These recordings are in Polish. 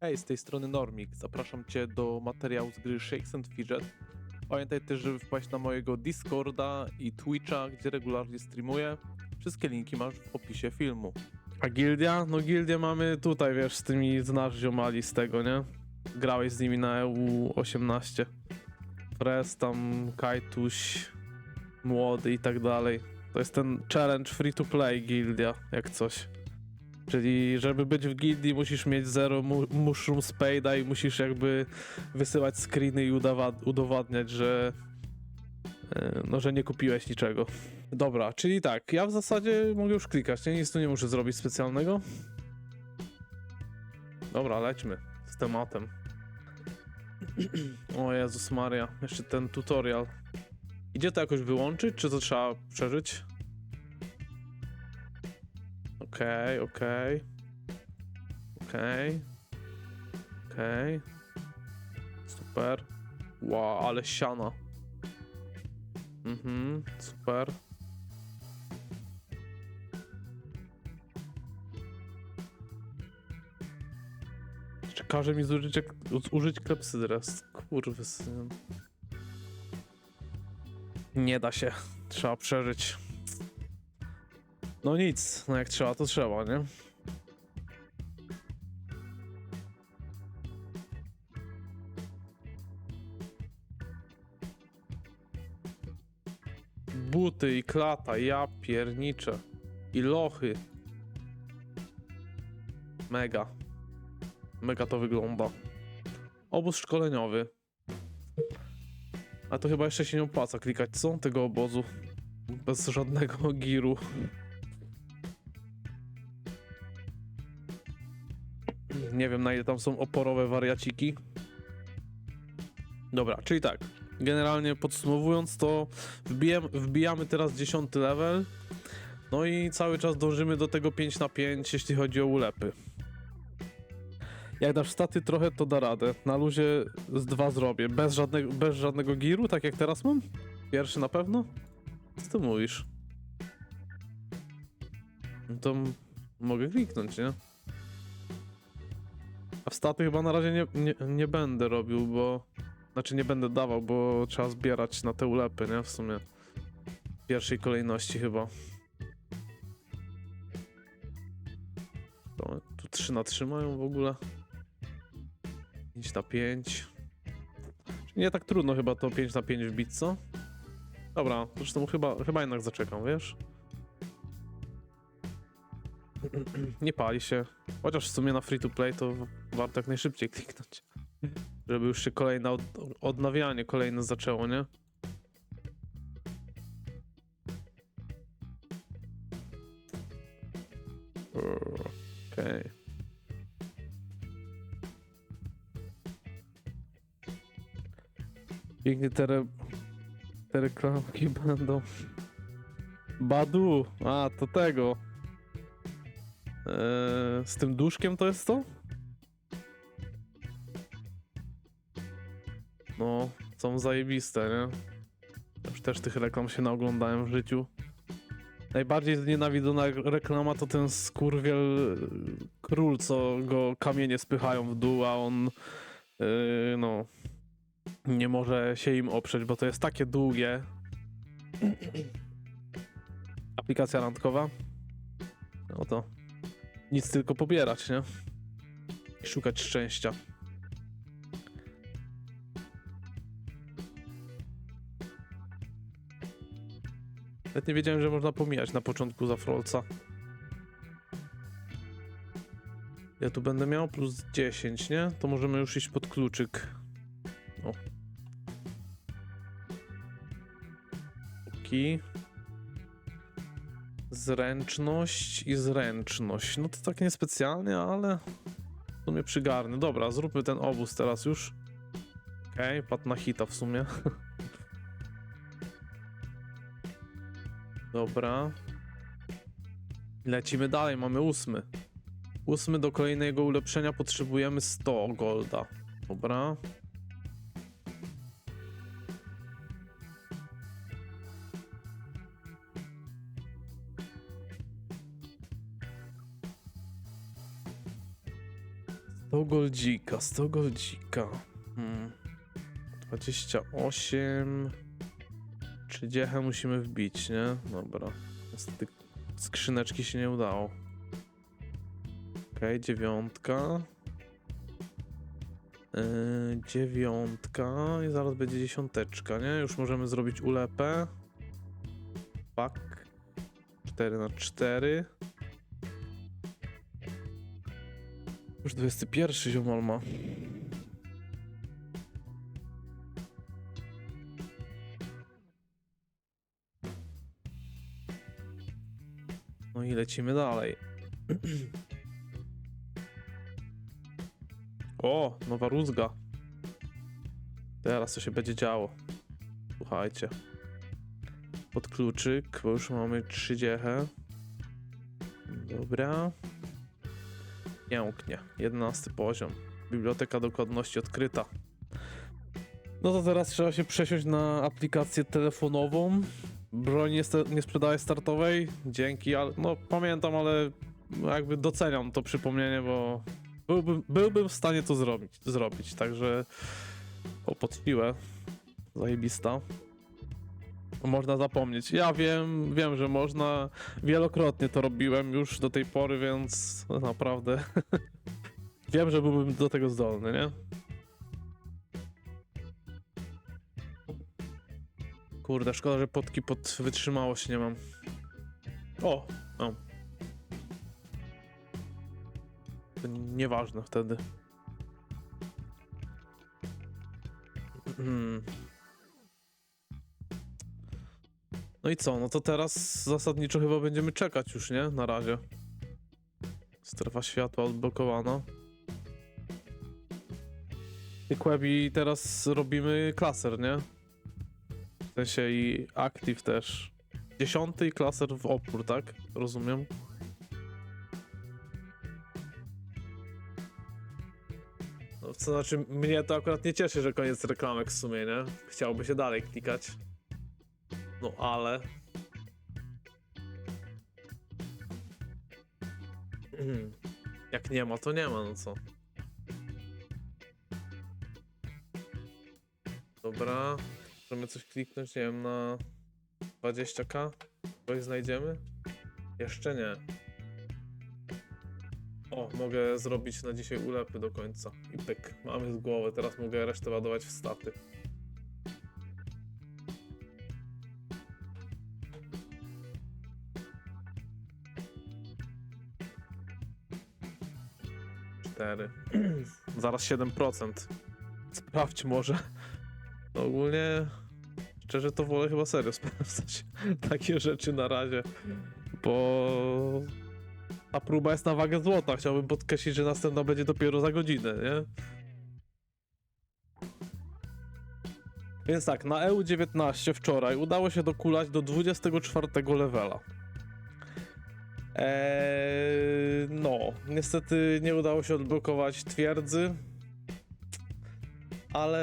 Hej, z tej strony Normik. Zapraszam Cię do materiału z gry Shakes and Fidget. Pamiętaj też, żeby wpaść na mojego Discorda i Twitcha, gdzie regularnie streamuję. Wszystkie linki masz w opisie filmu. A gildia? No gildię mamy tutaj, wiesz, z tymi znasz ziomali z tego, nie? Grałeś z nimi na EU18. Fres, tam, Kajtuś, Młody i tak dalej. To jest ten challenge free to play gildia, jak coś. Czyli żeby być w gildii musisz mieć zero mu mushroom spade'a i musisz jakby wysyłać screeny i udowadniać, że e, no, że nie kupiłeś niczego. Dobra, czyli tak, ja w zasadzie mogę już klikać, nie? Nic tu nie muszę zrobić specjalnego. Dobra, lećmy z tematem. O Jezus Maria, jeszcze ten tutorial. Idzie to jakoś wyłączyć, czy to trzeba przeżyć? Okej, okej. Okej. Okej. Super. Wow, ale siana. Mhm, super. Jeszcze każe mi zużyć, użyć klepsydres. Kurwy syn. Nie da się. Trzeba przeżyć. No nic, no jak trzeba, to trzeba, nie? Buty i klata, ja pierniczę. I lochy. Mega. Mega to wygląda. Obóz szkoleniowy. A to chyba jeszcze się nie opłaca klikać, co? Tego obozu. Bez żadnego giru. Nie wiem na ile tam są oporowe wariaciki. Dobra, czyli tak. Generalnie podsumowując to wbijam, wbijamy teraz 10 level. No i cały czas dążymy do tego 5 na 5 jeśli chodzi o ulepy. Jak dasz staty trochę, to da radę. Na luzie z dwa zrobię. Bez żadnego, bez żadnego giru, tak jak teraz mam? Pierwszy na pewno? Co ty mówisz? No to mogę kliknąć, nie? Staty chyba na razie nie, nie, nie będę robił, bo... Znaczy nie będę dawał, bo trzeba zbierać na te ulepy, nie? W sumie. W pierwszej kolejności chyba. To, tu 3 na 3 mają w ogóle. 5 na 5. Czyli nie tak trudno chyba to 5 na 5 wbić, co? Dobra, zresztą chyba, chyba jednak zaczekam, wiesz? Nie pali się. Chociaż w sumie na free to play to warto jak najszybciej kliknąć. Żeby już się kolejne od, odnawianie kolejne zaczęło, nie? Okej. Pięknie te, re... te reklamki będą. Badu! A, to tego. Eee, z tym duszkiem to jest to? Są zajebiste, nie? Już też tych reklam się naoglądałem w życiu. Najbardziej znienawidzona reklama to ten skurwiel y, król, co go kamienie spychają w dół, a on yy, no nie może się im oprzeć, bo to jest takie długie. Aplikacja randkowa. No to nic tylko pobierać, nie? I szukać szczęścia. Nawet nie wiedziałem, że można pomijać na początku za Frolca. Ja tu będę miał plus 10, nie? To możemy już iść pod kluczyk. O. Ki. Zręczność i zręczność. No to tak niespecjalnie, ale w sumie przygarny. Dobra, zróbmy ten obóz teraz już. Okej, okay, padł na hita w sumie. Dobra. Lecimy dalej, mamy ósmy. Ósmy do kolejnego ulepszenia potrzebujemy 100 golda. Dobra. 100 goldzika, 100 goldzika. Hmm. 28. Czy dziechę musimy wbić, nie? Dobra. Niestety skrzyneczki się nie udało. Okej, dziewiątka. Yy, dziewiątka i zaraz będzie dziesiąteczka, nie? Już możemy zrobić ulepę. Pak. 4 na 4. Już 21 ziomal ma. Lecimy dalej. O, nowa rózga. Teraz co się będzie działo. Słuchajcie. Pod kluczyk, bo już mamy trzy dziechę. Dobra. Pięknie. 11 poziom. Biblioteka dokładności odkryta. No to teraz trzeba się przesiąść na aplikację telefonową. Broń nie, nie sprzedaje startowej. Dzięki, ale no pamiętam, ale jakby doceniam to przypomnienie, bo byłbym, byłbym w stanie to zrobić, zrobić. Także o, pod. Zajebista. Można zapomnieć. Ja wiem, wiem, że można. Wielokrotnie to robiłem już do tej pory, więc naprawdę wiem, że byłbym do tego zdolny, nie? Kurde, szkoda, że potki pod wytrzymałość nie mam. O, o. To nieważne wtedy. Hmm. No i co? No to teraz zasadniczo chyba będziemy czekać już, nie? Na razie. Strefa światła odblokowana. I Kłebi teraz robimy klaser, nie? Sensie i active też. Dziesiąty klaser w opór, tak? Rozumiem. No, co znaczy, mnie to akurat nie cieszy, że koniec reklamek w sumie, nie? Chciałoby się dalej klikać. No ale. Jak nie ma, to nie ma, no co. Dobra. Możemy coś kliknąć, nie wiem, na 20k? Coś znajdziemy? Jeszcze nie. O, mogę zrobić na dzisiaj ulepy do końca. I pyk, mamy z głowy, teraz mogę resztę ładować w staty. Cztery. Zaraz 7%. Sprawdź może. Ogólnie, szczerze to wolę chyba serio sprawdzać takie rzeczy na razie, bo ta próba jest na wagę złota. Chciałbym podkreślić, że następna będzie dopiero za godzinę, nie? Więc tak, na EU19 wczoraj udało się dokulać do 24 levela. Eee, no, niestety nie udało się odblokować twierdzy, ale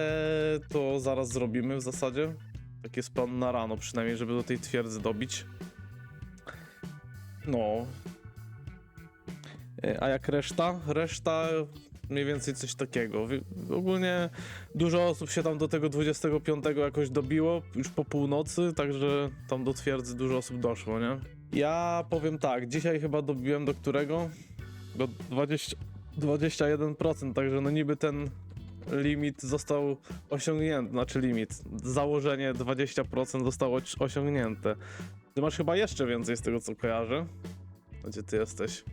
to zaraz zrobimy w zasadzie. Tak jest plan na rano przynajmniej, żeby do tej twierdzy dobić. No. E, A jak reszta? Reszta mniej więcej coś takiego. Ogólnie dużo osób się tam do tego 25 jakoś dobiło, już po północy, także tam do twierdzy dużo osób doszło, nie? Ja powiem tak, dzisiaj chyba dobiłem do którego? Do 20, 21%, także no niby ten limit został osiągnięty, znaczy limit, założenie 20% zostało osiągnięte. Ty masz chyba jeszcze więcej z tego co kojarzę. Gdzie ty jesteś?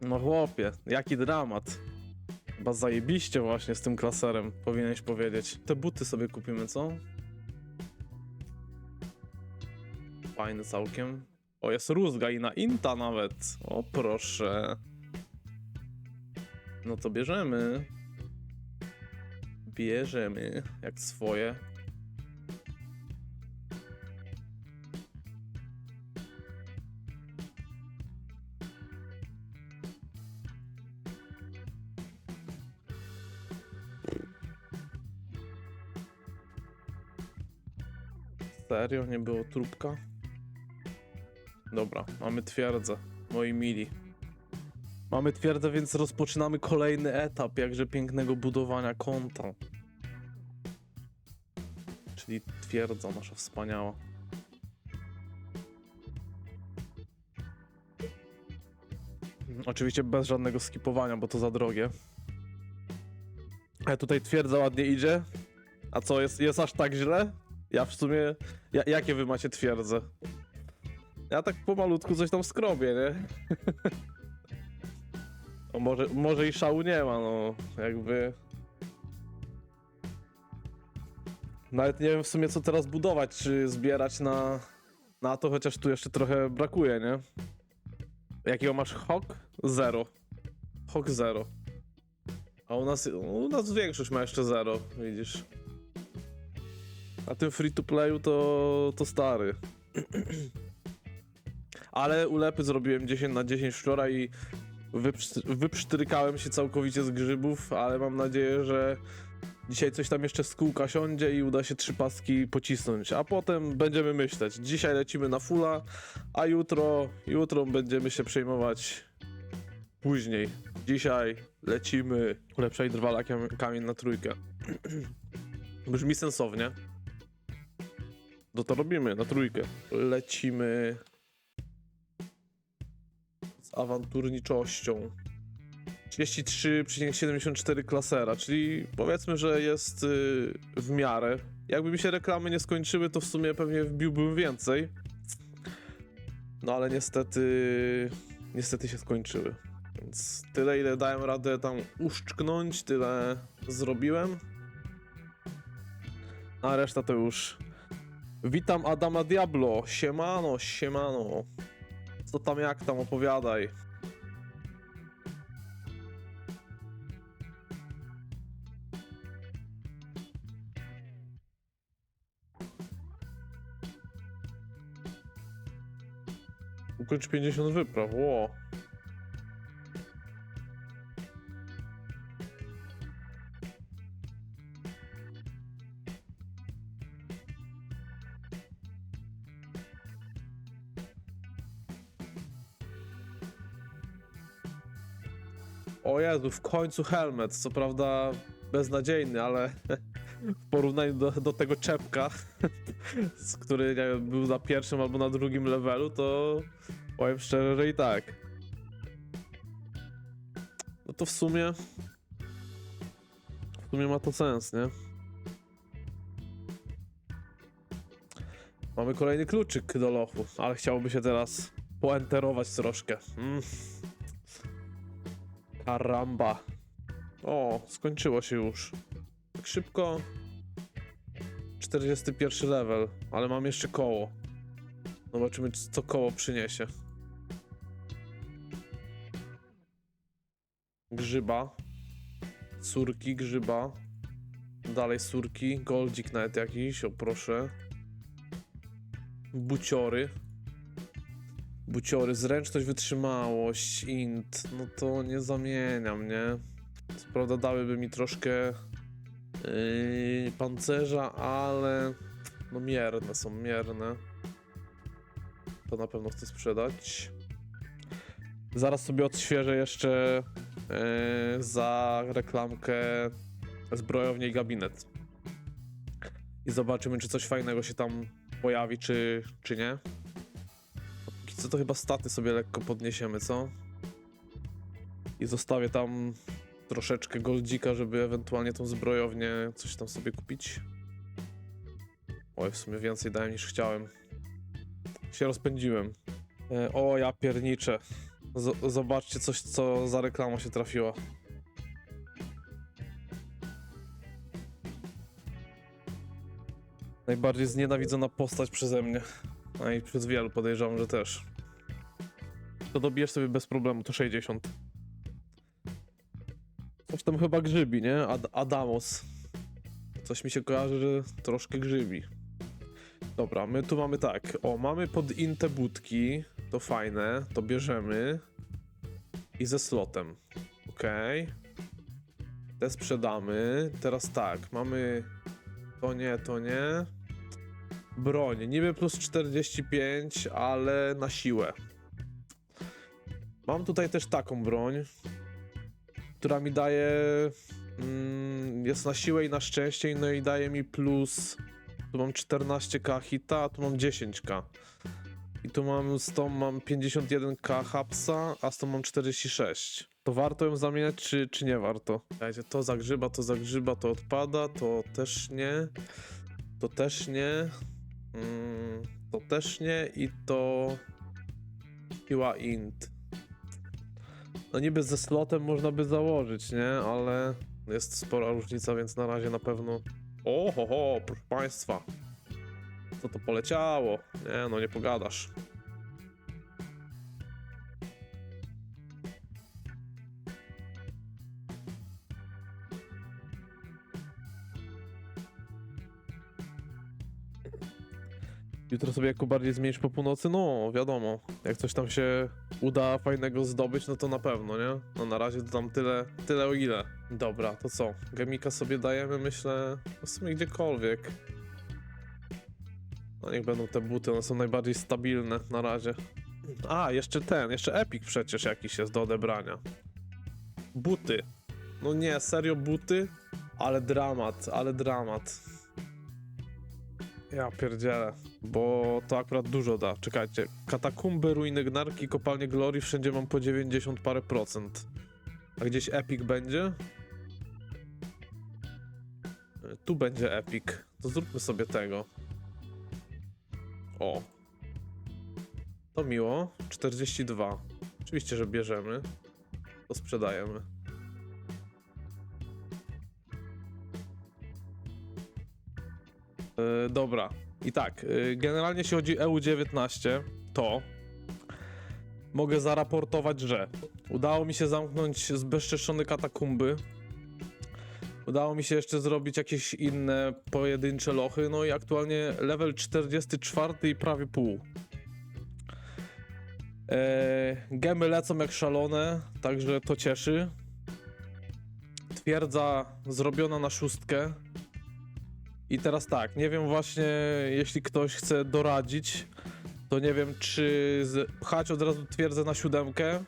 No chłopie, jaki dramat. Chyba zajebiście właśnie z tym klaserem, powinieneś powiedzieć. Te buty sobie kupimy, co? Fajny całkiem. O, jest rózga i na Inta nawet. O, proszę. No to bierzemy. Bierzemy, jak swoje. Serio? Nie było trupka? Dobra, mamy twierdzę, moi mili. Mamy twierdzę, więc rozpoczynamy kolejny etap jakże pięknego budowania konta. Czyli twierdza nasza wspaniała. Oczywiście bez żadnego skipowania, bo to za drogie. A tutaj twierdza ładnie idzie. A co, jest, jest aż tak źle? Ja w sumie... Ja, jakie wy macie twierdze? Ja tak pomalutku coś tam skrobię, nie? No może, może i szału nie ma, no jakby. Nawet nie wiem w sumie co teraz budować, czy zbierać na, na to, chociaż tu jeszcze trochę brakuje, nie? Jakiego masz hok? Zero. Hok zero. A u nas, u nas większość ma jeszcze zero, widzisz. A tym free to playu to, to stary. Ale ulepy zrobiłem 10 na 10 wczoraj i wypsztrykałem się całkowicie z grzybów, ale mam nadzieję, że dzisiaj coś tam jeszcze z kółka siądzie i uda się trzy paski pocisnąć, a potem będziemy myśleć. Dzisiaj lecimy na fulla, a jutro, jutro będziemy się przejmować później. Dzisiaj lecimy ulepszaj drwala kam- kamień na trójkę. Brzmi sensownie. No to robimy na trójkę. Lecimy awanturniczością. 33,74 klasera, czyli powiedzmy, że jest y, w miarę. Jakby mi się reklamy nie skończyły, to w sumie pewnie wbiłbym więcej. No ale niestety, niestety się skończyły. Więc tyle, ile dałem radę tam uszczknąć, tyle zrobiłem. A reszta to już. Witam Adama Diablo. Siemano, siemano. Co tam, jak tam, opowiadaj. Ukończ 50 wypraw, ło. W końcu helmet, co prawda beznadziejny, ale w porównaniu do, do tego czepka, który wiem, był na pierwszym albo na drugim levelu, to powiem szczerze, że i tak. No to w sumie w sumie ma to sens, nie? Mamy kolejny kluczyk do lochu, ale chciałoby się teraz poenterować troszkę. Mm. Karamba. O, skończyło się już. Tak szybko. 41 level, ale mam jeszcze koło. Zobaczymy, co koło przyniesie. Grzyba. Surki, grzyba. Dalej surki. Goldzik nawet jakiś, o proszę. Buciory. Buciory, zręczność, wytrzymałość, int. No to nie zamieniam, nie? Co prawda dałyby mi troszkę yy, pancerza, ale no mierne są, mierne. To na pewno chcę sprzedać. Zaraz sobie odświeżę jeszcze yy, za reklamkę zbrojownię i gabinet. I zobaczymy, czy coś fajnego się tam pojawi, czy, czy nie. Co to chyba staty sobie lekko podniesiemy, co? I zostawię tam troszeczkę goldzika, żeby ewentualnie tą zbrojownię coś tam sobie kupić. Oj, w sumie więcej dałem niż chciałem. Się rozpędziłem. E, o, ja pierniczę. Z zobaczcie coś, co za reklama się trafiła. Najbardziej znienawidzona postać przeze mnie. A i przez wielu podejrzewam, że też. To dobierz sobie bez problemu, to 60. Coś tam chyba grzybi, nie? Ad Adamos. Coś mi się kojarzy, że troszkę grzybi. Dobra, my tu mamy tak. O, mamy pod inte budki. To fajne, to bierzemy. I ze slotem. Okej. Te sprzedamy. Teraz tak, mamy... To nie, to nie. Broń. Niby plus 45, ale na siłę. Mam tutaj też taką broń, która mi daje. Mm, jest na siłę i na szczęście, no i daje mi plus. Tu mam 14k hita, a tu mam 10k. I tu mam z tą mam 51k hapsa, a z tą mam 46. To warto ją zamieniać, czy, czy nie warto? Słuchajcie, to zagrzyba, to zagrzyba, to odpada, to też nie. To też nie. Mm, to też nie i to. Siła int. No niby ze slotem można by założyć, nie? Ale jest spora różnica, więc na razie na pewno... O, ho, ho, proszę państwa. Co to poleciało? Nie, no nie pogadasz. Jutro sobie jako bardziej zmienisz po północy? No, wiadomo. Jak coś tam się uda fajnego zdobyć, no to na pewno, nie? No na razie to tam tyle, tyle o ile. Dobra, to co? Gemika sobie dajemy, myślę, w sumie gdziekolwiek. No niech będą te buty, one są najbardziej stabilne na razie. A, jeszcze ten, jeszcze Epic przecież jakiś jest do odebrania. Buty. No nie, serio buty? Ale dramat, ale dramat. Ja pierdzielę, bo to akurat dużo da. Czekajcie, katakumby, ruiny gnarki, kopalnie glorii, wszędzie mam po 90 parę procent. A gdzieś epic będzie? E, Tu będzie epic. To zróbmy sobie tego. O. To miło. 42. Oczywiście, że bierzemy. To sprzedajemy. E, dobra. I tak, e, generalnie jeśli chodzi o EU19, to mogę zaraportować, że udało mi się zamknąć zbezczeszczone katakumby. Udało mi się jeszcze zrobić jakieś inne pojedyncze lochy, no i aktualnie level 44 i prawie pół. Eee, gemy lecą jak szalone, także to cieszy. Twierdza zrobiona na szóstkę. I teraz tak, nie wiem właśnie, jeśli ktoś chce doradzić, to nie wiem, czy pchać od razu twierdzę na siódemkę,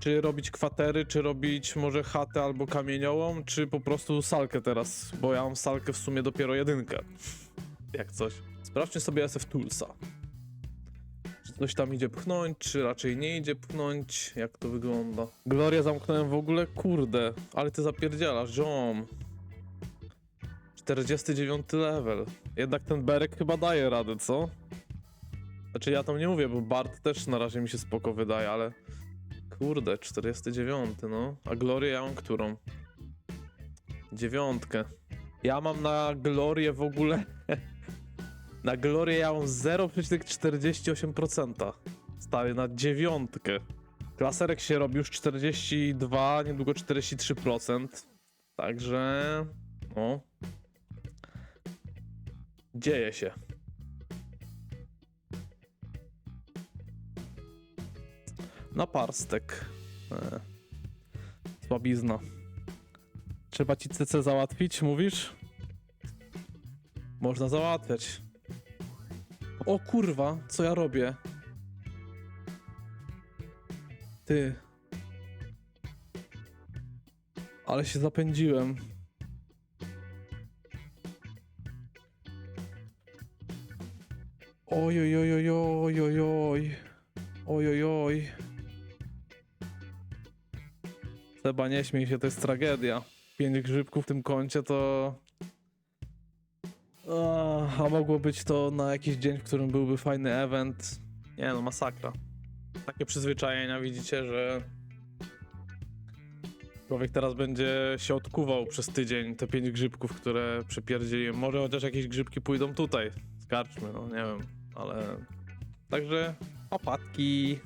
czy robić kwatery, czy robić może chatę albo kamieniołom, czy po prostu salkę teraz, bo ja mam salkę w sumie dopiero jedynkę. Jak coś. Sprawdźmy sobie SF Toolsa. Czy coś tam idzie pchnąć, czy raczej nie idzie pchnąć, jak to wygląda. Gloria zamknąłem w ogóle, kurde, ale ty zapierdzielasz, ziom. 49 level. Jednak ten Berek chyba daje radę, co? Znaczy ja tam nie mówię, bo Bart też na razie mi się spoko wydaje, ale... Kurde, 49, no. A Glorię ja mam którą? Dziewiątkę. Ja mam na Glorię w ogóle... na Glorię ja mam 0,48%. Stary, na dziewiątkę. Klaserek się robi już 42, niedługo 43%. Także... No, Dzieje się. Na parstek. E. Słabizna. Trzeba ci CC załatwić, mówisz? Można załatwiać. O kurwa, co ja robię? Ty. Ale się zapędziłem. Oj, oj, oj, oj, oj, oj, oj. Oj, oj, oj. Seba, nie śmiej się, to jest tragedia. Pięć grzybków w tym kącie to... A, a mogło być to na jakiś dzień, w którym byłby fajny event. Nie no, masakra. Takie przyzwyczajenia widzicie, że... Człowiek teraz będzie się odkuwał przez tydzień te pięć grzybków, które przepierdzieliłem. Może chociaż jakieś grzybki pójdą tutaj. Skarczmy, no nie wiem, ale... Także opatki.